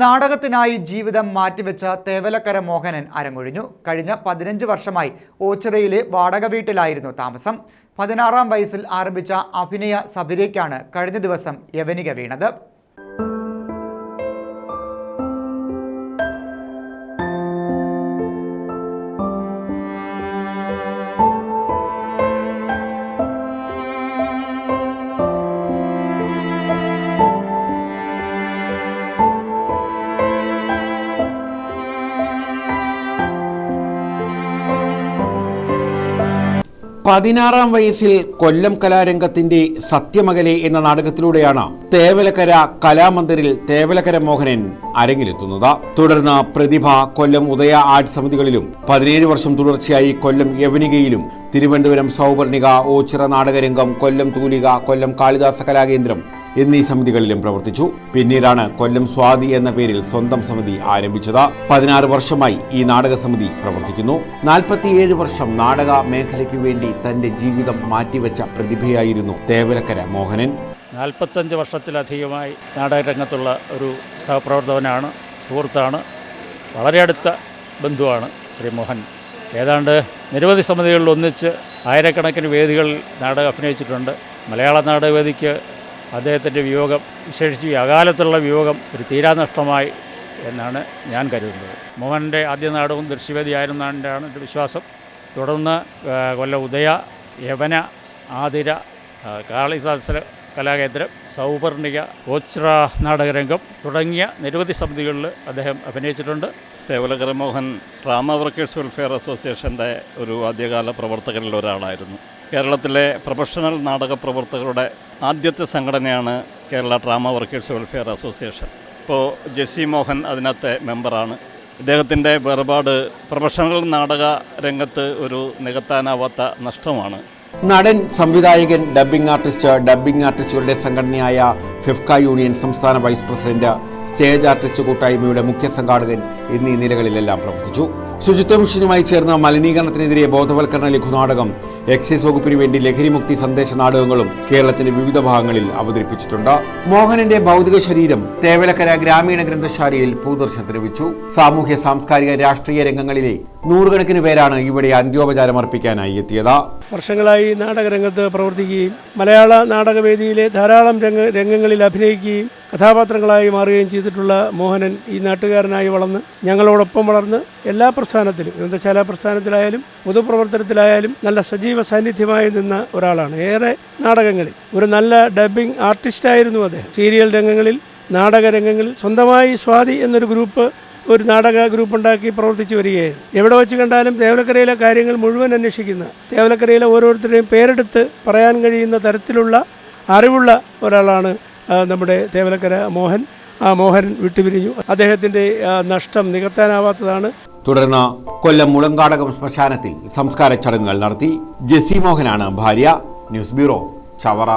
നാടകത്തിനായി ജീവിതം മാറ്റിവെച്ച തേവലക്കര മോഹനൻ അരങ്ങൊഴിഞ്ഞു. കഴിഞ്ഞ പതിനഞ്ച് വർഷമായി ഓച്ചിറയിലെ വാടക വീട്ടിലായിരുന്നു താമസം. പതിനാറാം വയസ്സിൽ ആരംഭിച്ച അഭിനയ സബിരയ്ക്കാണ് കഴിഞ്ഞ ദിവസം യവനിക വീണത്. പതിനാറാം വയസ്സിൽ കൊല്ലം കലാരംഗത്തിന്റെ സത്യമകലെ എന്ന നാടകത്തിലൂടെയാണ് തേവലക്കര കലാമന്ദിറിൽ തേവലക്കര മോഹനൻ അരങ്ങിലെത്തുന്നത്. തുടർന്ന് പ്രതിഭ കൊല്ലം ഉദയ ആർട്സ് സമിതികളിലും പതിനേഴ് വർഷം തുടർച്ചയായി കൊല്ലം യവനികയിലും തിരുവനന്തപുരം സൗവർണിക ഓച്ചിറ നാടകരംഗം കൊല്ലം തൂലിക കൊല്ലം കാളിദാസ കലാകേന്ദ്രം എന്നീ സമിതികളിലും പ്രവർത്തിച്ചു. പിന്നീടാണ് കൊല്ലം സ്വാതി എന്ന പേരിൽ സ്വന്തം സമിതി ആരംഭിച്ചത്. പതിനാറ് വർഷമായി ഈ നാടക സമിതി പ്രവർത്തിക്കുന്നു. നാൽപ്പത്തിയേഴ് വർഷം നാടക മേഖലയ്ക്ക് വേണ്ടി തന്റെ ജീവിതം മാറ്റിവെച്ച പ്രതിഭയായിരുന്നു തേവലക്കര മോഹനൻ. നാൽപ്പത്തഞ്ച് വർഷത്തിലധികമായി നാടകരംഗത്തുള്ള ഒരു സഹപ്രവർത്തകനാണ് സുഹൃത്താണ് വളരെ അടുത്ത ബന്ധുവാണ് ശ്രീ മോഹൻ. ഏതാണ്ട് നിരവധി സമിതികളിൽ ഒന്നിച്ച് ആയിരക്കണക്കിന് വേദികളിൽ നാടകം അഭിനയിച്ചിട്ടുണ്ട്. മലയാള നാടകവേദിക്ക് അദ്ദേഹത്തിന്റെ വിയോഗം വിശേഷിച്ച് ഈ അകാലത്തുള്ള വിയോഗം ഒരു തീരാനഷ്ടമായി എന്നാണ് ഞാൻ കരുതുന്നത്. മോഹന്റെ ആദ്യ നാടകവും ദൃശ്യവേദിയായിരുന്നാണ് എന്റെ വിശ്വാസം. തുടർന്ന് കൊല്ല ഉദയ യവന ആതിര കാളിദാസ കലാകേന്ദ്രം സൗപർണിക ഓച്ചിറ നാടകരംഗം തുടങ്ങിയ നിരവധി സമിതികളിൽ അദ്ദേഹം അഭിനയിച്ചിട്ടുണ്ട്. Thevalakkara Mohan drama workers welfare അസോസിയേഷന്റെ ഒരു ആദ്യകാല പ്രവർത്തകരിൽ ഒരാളായിരുന്നു. കേരളത്തിലെ പ്രൊഫഷണൽ നാടക പ്രവർത്തകരുടെ ആദ്യത്തെ സംഘടനയാണ് Kerala drama workers welfare association. ഇപ്പോൾ ജെസ്സി മോഹൻ അതിനകത്തെ മെമ്പറാണ്. ഇദ്ദേഹത്തിന്റെ വേർപാട് പ്രൊഫഷണൽ നാടക രംഗത്ത് ഒരു നികത്താനാവാത്ത നഷ്ടമാണ്. നടൻ സംവിധായകൻ ഡബ്ബിംഗ് ആർട്ടിസ്റ്റ് ഡബ്ബിംഗ് ആർട്ടിസ്റ്റുകളുടെ സംഘടനയായ ഫിഫ്ക യൂണിയൻ സംസ്ഥാന വൈസ് പ്രസിഡന്റ് സ്റ്റേജ് ആർട്ടിസ്റ്റ് കൂട്ടായ്മയുടെ മുഖ്യ സംഘാടകൻ എന്നീ നിലകളിലെല്ലാം പ്രവർത്തിച്ചു. ശുചിത്വ മിഷനുമായി ചേർന്ന മലിനീകരണത്തിനെതിരെ ബോധവൽക്കരണ ലഘുനാടകം എക്സൈസ് വകുപ്പിന് വേണ്ടി ലഹരിമുക്തി സന്ദേശ നാടകങ്ങളും കേരളത്തിന്റെ വിവിധ ഭാഗങ്ങളിൽ അവതരിപ്പിച്ചിട്ടുണ്ട്. മോഹനന്റെ ഭൗതിക ശരീരം തേവലക്കര ഗ്രാമീണ ഗ്രന്ഥശാലയിൽ പൊതുദർശനത്തിന് വെച്ചു. സാമൂഹ്യ സാംസ്കാരിക രാഷ്ട്രീയ രംഗങ്ങളിലെ നൂറുകണക്കിന് പേരാണ് ഇവിടെ അന്ത്യോപചാരം അർപ്പിക്കാനായി എത്തിയത്. വർഷങ്ങളായി നാടകരംഗത്ത് പ്രവർത്തിക്കുകയും മലയാള നാടകവേദിയിലെ ധാരാളം രംഗ രംഗങ്ങളിൽ അഭിനയിക്കുകയും കഥാപാത്രങ്ങളായി മാറുകയും ചെയ്തിട്ടുള്ള മോഹനൻ ഈ നാട്ടുകാരനായി വളർന്ന് ഞങ്ങളോടൊപ്പം വളർന്ന് എല്ലാ പ്രസ്ഥാനത്തിലും ഗ്രന്ഥശാല പ്രസ്ഥാനത്തിലായാലും പൊതുപ്രവർത്തനത്തിലായാലും നല്ല സജീവ സാന്നിധ്യമായി നിന്ന ഒരാളാണ്. ഏറെ നാടകങ്ങളിൽ ഒരു നല്ല ഡബ്ബിംഗ് ആർട്ടിസ്റ്റായിരുന്നു അദ്ദേഹം. സീരിയൽ രംഗങ്ങളിൽ നാടകരംഗങ്ങളിൽ സ്വന്തമായി സ്വാതി എന്നൊരു ഗ്രൂപ്പ് ഒരു നാടക ഗ്രൂപ്പ് ഉണ്ടാക്കി പ്രവർത്തിച്ചു വരികയായിരുന്നു എവിടെ വെച്ച് കണ്ടാലും തേവലക്കരയിലെ കാര്യങ്ങൾ മുഴുവൻ അന്വേഷിക്കുന്ന തേവലക്കരയിലെ ഓരോരുത്തരുടെയും പേരെടുത്ത് പറയാൻ കഴിയുന്ന തരത്തിലുള്ള അറിവുള്ള ഒരാളാണ് നമ്മുടെ തേവലക്കര മോഹൻ. ആ മോഹൻ വിട്ടുപിരിഞ്ഞു. അദ്ദേഹത്തിന്റെ നഷ്ടം നികത്താനാവാത്തതാണ്. തുടർന്ന് കൊല്ലം മുളങ്കാടകം ശ്മശാനത്തിൽ സംസ്കാര ചടങ്ങുകൾ നടത്തി ജെസി മോഹനാണ് ഭാര്യ. News bureau Chavara.